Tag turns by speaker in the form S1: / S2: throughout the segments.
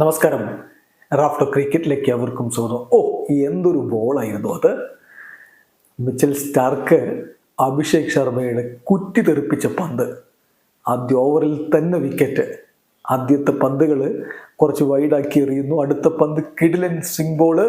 S1: നമസ്കാരം. റാഫ്റ്റോ ക്രിക്കറ്റിലേക്ക് അവർക്കും സ്വാഗതം. ഓ എന്തൊരു ബോളായിരുന്നു അത്. മിച്ചൽ സ്റ്റാർക്ക് അഭിഷേക് ശർമ്മയുടെ കുറ്റി തെറിപ്പിച്ച പന്ത്. ആദ്യ ഓവറിൽ തന്നെ വിക്കറ്റ്. ആദ്യത്തെ പന്തുകൾ കുറച്ച് വൈഡാക്കി എറിയുന്നു. അടുത്ത പന്ത് കിഡിലൻ സ്വിംഗ് ബോൾ.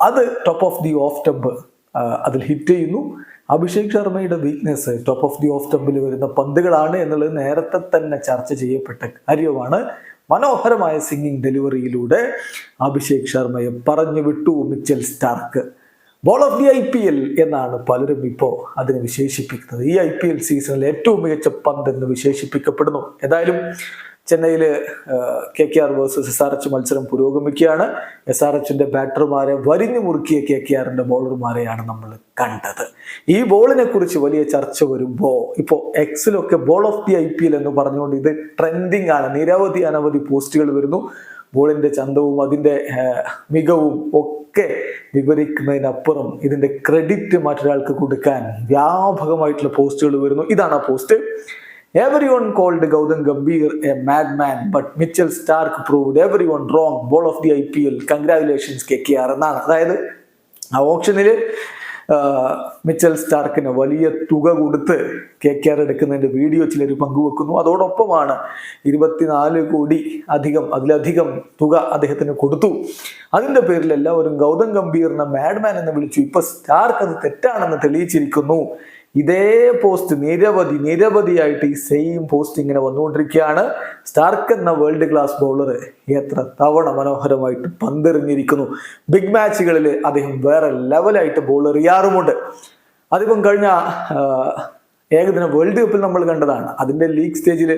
S1: അത് top of the off stump അതിൽ ഹിറ്റ് ചെയ്യുന്നു. അഭിഷേക് ശർമ്മയുടെ weakness top of the off ടെമ്പിൽ വരുന്ന പന്തുകളാണ് എന്നുള്ളത് നേരത്തെ തന്നെ ചർച്ച ചെയ്യപ്പെട്ട കാര്യമാണ്. മനോഹരമായ സിംഗിങ് ഡെലിവറിയിലൂടെ അഭിഷേക് ശർമ്മയെ പറഞ്ഞു വിട്ടു Mitchell Starc. Ball of the I P L എന്നാണ് പലരും ഇപ്പോൾ അതിനെ വിശേഷിപ്പിക്കുന്നത്. ഈ ഐ പി എൽ സീസണിൽ ഏറ്റവും മികച്ച പന്ത് എന്ന് വിശേഷിപ്പിക്കപ്പെടുന്നു. ഏതായാലും ചെന്നൈയിൽ K K R versus S R H മത്സരം പുരോഗമിക്കുകയാണ്. എസ് ആർ എച്ചിന്റെ ബാറ്റർമാരെ വരിഞ്ഞു മുറുക്കിയ കെ കെ ആറിന്റെ ബോളർമാരെയാണ് നമ്മൾ കണ്ടത്. ഈ ബോളിനെ കുറിച്ച് വലിയ ചർച്ച വരുമ്പോൾ ഇപ്പോൾ എക്സിലൊക്കെ ball of the I P L എന്ന് പറഞ്ഞുകൊണ്ട് ഇത് ട്രെൻഡിങ് ആണ്. നിരവധി അനവധി പോസ്റ്റുകൾ വരുന്നു. ബോളിന്റെ ചന്തവും അതിന്റെ മികവും ഒക്കെ വിവരിക്കുന്നതിനപ്പുറം ഇതിന്റെ ക്രെഡിറ്റ് മറ്റൊരാൾക്ക് കൊടുക്കാൻ വ്യാപകമായിട്ടുള്ള പോസ്റ്റുകൾ വരുന്നു. ഇതാണ് ആ post everyone called Gautam Gambhir a mad man but Mitchell Starc proved everyone wrong ball of the I P L congratulations K K R എന്നാണ് അതായത് ആ ഓപ്ഷനിൽ മിച്ചൽ സ്റ്റാർക്കിന് വലിയ തുക കൊടുത്ത് കെ കെ ആർ എടുക്കുന്നതിന്റെ വീഡിയോ ചിലർ പങ്കുവെക്കുന്നു. അതോടൊപ്പമാണ് ഇരുപത്തിനാല് കോടി അധികം അതിലധികം തുക അദ്ദേഹത്തിന് കൊടുത്തു. അതിന്റെ പേരിൽ എല്ലാവരും ഗൗതം ഗംഭീറിനെ മാഡ്മാൻ എന്ന് വിളിച്ചു. ഇപ്പൊ സ്റ്റാർക്ക് അത് തെറ്റാണെന്ന് തെളിയിച്ചിരിക്കുന്നു. ഇതേ പോസ്റ്റ് നിരവധി നിരവധിയായിട്ട് ഈ സെയിം പോസ്റ്റ് ഇങ്ങനെ വന്നുകൊണ്ടിരിക്കുകയാണ്. സ്റ്റാർക്ക് എന്ന വേൾഡ് ക്ലാസ് ബൗളർ എത്ര തവണ മനോഹരമായിട്ട് പന്തെറിഞ്ഞിരിക്കുന്നു. ബിഗ് മാച്ചുകളിൽ അദ്ദേഹം വേറെ ലെവലായിട്ട് ബോൾ എറിയാറുമുണ്ട് അതിപ്പം കഴിഞ്ഞ ഏകദിന വേൾഡ് കപ്പിൽ നമ്മൾ കണ്ടതാണ്. അതിന്റെ ലീഗ് സ്റ്റേജിൽ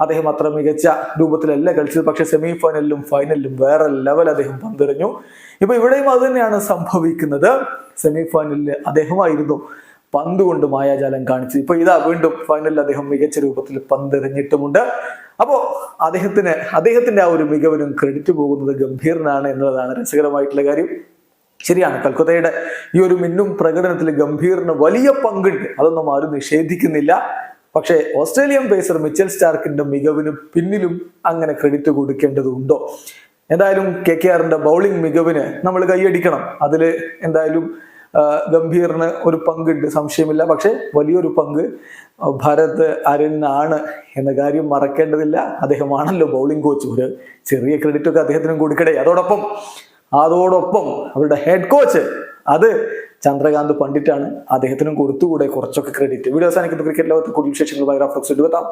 S1: അദ്ദേഹം അത്ര മികച്ച രൂപത്തിലല്ല കളിച്ചത്. പക്ഷെ സെമി ഫൈനലിലും ഫൈനലിലും വേറെ ലെവൽ അദ്ദേഹം പന്തെറിഞ്ഞു. ഇപ്പൊ ഇവിടെയും അതുതന്നെയാണ് സംഭവിക്കുന്നത്. സെമി ഫൈനലിൽ അദ്ദേഹമായിരുന്നു പന്ത് കൊണ്ട് മായാജാലം കാണിച്ചു ഇപ്പൊ ഇതാ വീണ്ടും ഫൈനലിൽ അദ്ദേഹം മികച്ച രൂപത്തിൽ പന്തെറിഞ്ഞിട്ടുമുണ്ട് അപ്പോ അദ്ദേഹത്തിന് അദ്ദേഹത്തിന്റെ ആ ഒരു മികവിനും ക്രെഡിറ്റ് പോകുന്നത് ഗംഭീറിനാണ് എന്നുള്ളതാണ് രസകരമായിട്ടുള്ള കാര്യം. ശരിയാണ് കൽക്കത്തയുടെ ഈ ഒരു മിന്നും പ്രകടനത്തിൽ ഗംഭീറിന് വലിയ പങ്കുണ്ട്. അതൊന്നും ആരും നിഷേധിക്കുന്നില്ല. പക്ഷേ ഓസ്ട്രേലിയൻ പേസർ മിച്ചൽ സ്റ്റാർക്കിന്റെ മികവിന് പിന്നിലും അങ്ങനെ ക്രെഡിറ്റ് കൊടുക്കേണ്ടതുണ്ടോ? എന്തായാലും കെ കെ ആറിന്റെ ബൗളിംഗ് മികവിന് നമ്മൾ കൈയടിക്കണം. അതിൽ എന്തായാലും ഗംഭീറിന് ഒരു പങ്കുണ്ട് സംശയമില്ല. പക്ഷേ വലിയൊരു പങ്ക് ഭാരത് അരുണിനാണ് എന്ന കാര്യം മറക്കേണ്ടതില്ല. അദ്ദേഹമാണല്ലോ ബൗളിംഗ് കോച്ച് ഒരു ചെറിയ ക്രെഡിറ്റ് ഒക്കെ അദ്ദേഹത്തിനും കൊടുക്കട്ടെ. അതോടൊപ്പം അതോടൊപ്പം അവരുടെ ഹെഡ് കോച്ച് അത് ചന്ദ്രകാന്ത് പണ്ഡിറ്റാണ്. അദ്ദേഹത്തിനും കൊടുത്തുകൂടെ കുറച്ചൊക്കെ ക്രെഡിറ്റ് വീഡിയോ അവസാനിക്കുന്ന. ക്രിക്കറ്റ് ലോകത്ത് കൂടുതൽ വിശേഷങ്ങൾ ബയോഗ്രാഫിക്സ് എടുത്താം